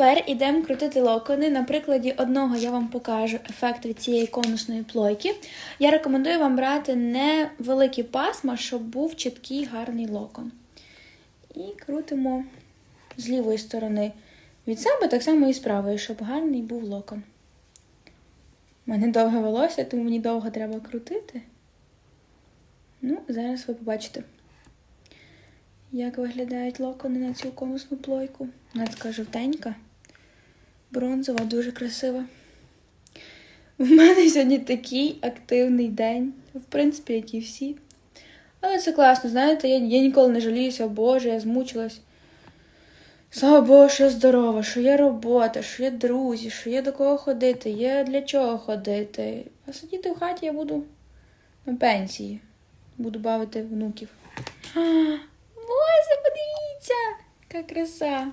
Тепер ідемо крутити локони. На прикладі одного я вам покажу ефект від цієї конусної плойки. Я рекомендую вам брати невеликі пасма, щоб був чіткий гарний локон. І крутимо з лівої сторони від себе, так само і з правої, щоб гарний був локон. У мене довге волосся, тому мені довго треба крутити. Ну, зараз ви побачите, як виглядають локони на цю конусну плойку. Вона така жовтенька, бронзова, дуже красива. В мене сьогодні такий активний день, в принципі, як і всі. Але це класно, знаєте, я, я ніколи не жаліюся, Боже, я змучилась. Слава Богу, що я здорова, що є робота, що є друзі, що є до кого ходити, є для чого ходити. А сидіти в хаті я буду на пенсії. Буду бавити внуків. А, подивіться, яка краса.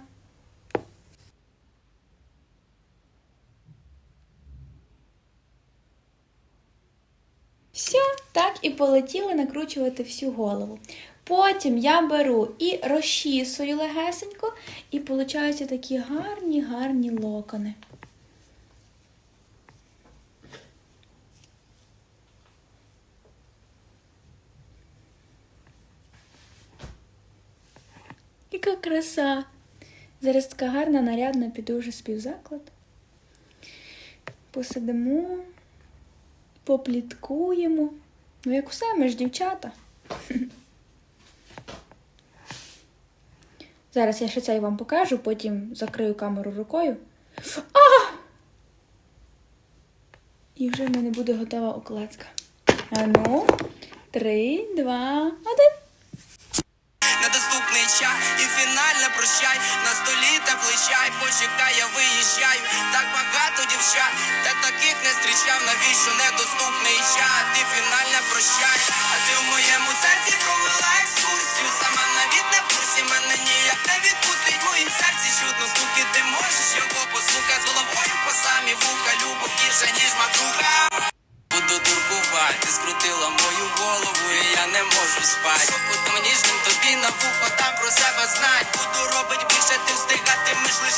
Так і полетіли накручувати всю голову. Потім я беру і розчісую легесенько, і получаються такі гарні, гарні локони. Яка краса! Зараз така гарна, нарядна, піду вже співзаклад. Посидимо, попліткуємо. Ну, як усе, ми ж дівчата. Зараз я ще це вам покажу, потім закрию камеру рукою. А! І вже в мене буде готова окладка. Ану, три, два, один. Недоступний чай і фінальне прощай На столі теплий чай, почекай, я виїжджаю. Так багато дівчат, та таких не зустрічав Навіщо недоступний чай, ти фінальне прощай А ти в моєму серці провела екскурсію. Сама навіть в курсі, мене ніяк не відпустить. Моїм серці чудно стуки, ти можеш його послухати. З головою по самі вуха, любов більше, ніж макруха Буду дуркувати, скрутила мою голову, і я не можу спати. Потім ніжним тобі на вухо там про себе знать. Буду робить більше, ти встигатимеш лиш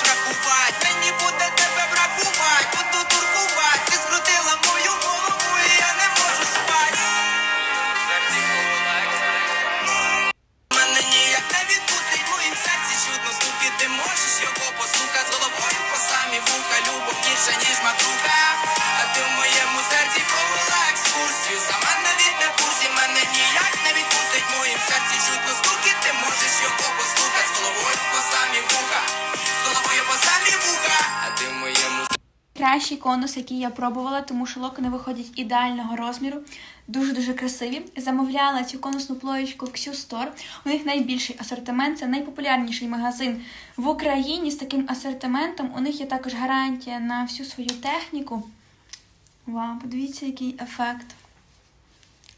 в серці чудно стуки, ти можеш його послухати з головою по самі вуха, з головою по самі вуха. А ти в моєму Кращий конус, який я пробувала, тому що локони виходять ідеального розміру, дуже-дуже красиві. Замовляла цю конусну плоєчку Q Store. У них найбільший асортимент, це найпопулярніший магазин в Україні з таким асортиментом. У них є також гарантія на всю свою техніку. Вау, подивіться, який ефект.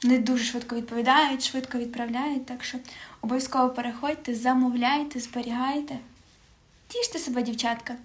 Вони дуже швидко відповідають, швидко відправляють, так що обов'язково переходьте, замовляйте, зберігайте. Тіште себе, дівчатка.